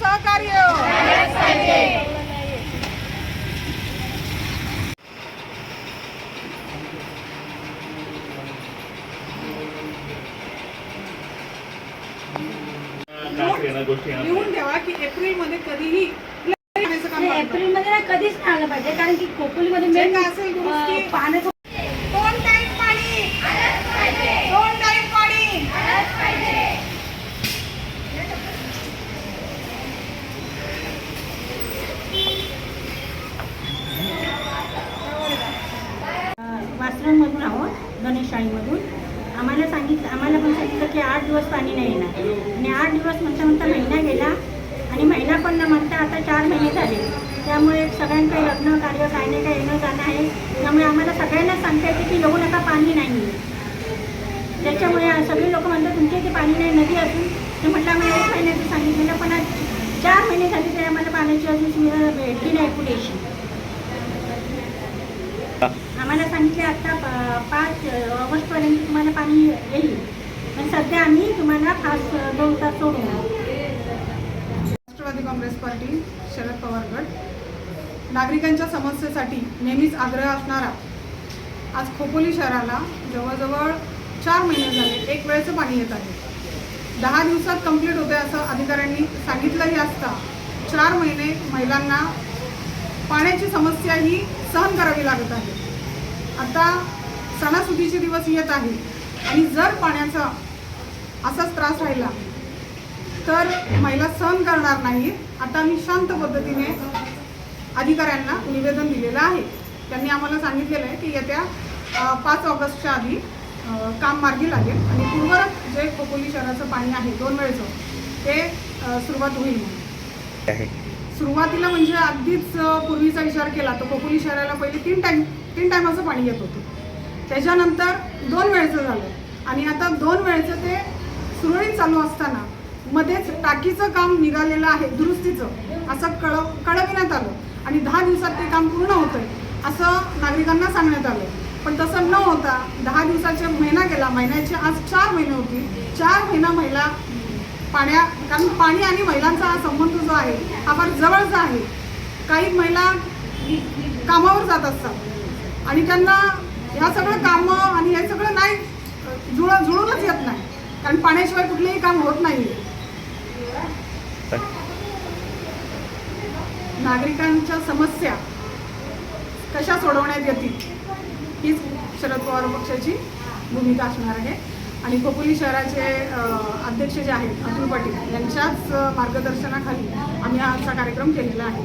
सहकार्य. लिहून ठेवा की एप्रिलमध्ये कधीही एप्रिलमध्ये ना कधीच आलं पाहिजे कारण की मेन काय असेल पाण्याचं दोन टाइम पाणी दोन टाइम पाणी वासरांमधून आहोत गणेश आम्हाला सांगितलं आम्हाला पण सांगितलं की आठ दिवस पाणी नाही येणार. आणि आठ दिवस म्हणता म्हणता महिना गेला आणि महिना पण न म्हणता आता चार महिने झाले. त्यामुळे सगळ्यांकडे लग्न कार्य काय नाही काय येणं जाणं आहे. त्यामुळे आम्हाला सगळ्यांना सांगता येते की येऊ नका पाणी नाही त्याच्यामुळे सगळे लोक म्हणतात तुमच्या इथे पाणी नाही नदी असून ते म्हटलं आम्हाला एक महिन्याचं सांगितलेलं पण आज चार महिने झाले तरी आम्हाला पाण्याची अजून सुविधा भेटली नाही पुरेशी आम्हाला सांगितले आता प- पाच ऑगस्टपर्यंत तुम्हाला पाणी येईल. पण सध्या आम्ही तुम्हाला पाच दोन तास सोडणार राष्ट्रवादी काँग्रेस पार्टी शरद पवार गट. नागरिकांच्या समस्येसाठी नेहमीच आग्रह असणारा आज खोपोली शहराला जवळजवळ चार महिने झाले एक वेळचं पाणी येत आहे. दहा दिवसात कंप्लीट होते असं अधिकाऱ्यांनी सांगितलंही असता चार महिने महिलांना पाण्याची समस्या ही सहन करावी लागत आहे. आता सणासुदीचे दिवस येत आहे आणि जर पाण्याचा असाच त्रास राहिला तर महिला सहन करणार नाहीत. आता आम्ही शांत पद्धतीने अधिकाऱ्यांना निवेदन दिलेलं आहे. त्यांनी आम्हाला सांगितलेलं आहे की येत्या पाच ऑगस्टच्या आधी काम मार्गी लागेल. आणि पूर्वरत जे खोपोली शहराचं पाणी आहे दोन वेळेचं ते सुरुवात होईल. आहे. सुरुवातीला म्हणजे अगदीच पूर्वीचा विचार केला तर खोपोली शहराला पहिले तीन टाईम तीन टायमाचं पाणी येत होतं. त्याच्यानंतर दोन वेळचं झालं. आणि आता दोन वेळचं ते सुरळीत चालू असताना मध्येच टाकीचं काम निघालेलं आहे दुरुस्तीचं. असं कळव कळविण्यात आलं. आणि दहा दिवसात ते काम पूर्ण होतंय असं नागरिकांना सांगण्यात आलं. पण तसं न होता दहा दिवसाचे महिना गेला. महिन्याचे आज चार महिने होतील चार महिना महिला पाण्या कारण पाणी आणि महिलांचा हा संबंध जो आहे हा फार जवळचा आहे. काही महिला कामावर जात असतात. आणि त्यांना ह्या सगळं कामं आणि हे सगळं नाही जुळ जुळूनच येत नाही. कारण पाण्याशिवाय कुठलेही काम होत नाही. नागरिकांच्या समस्या कशा सोडवण्यात येतील हीच शरद पवार पक्षाची भूमिका असणार आहे. आणि खोपोली शहराचे अध्यक्ष जे आहेत अतुल पाटील यांच्याच मार्गदर्शनाखाली आम्ही हा आजचा कार्यक्रम केलेला आहे.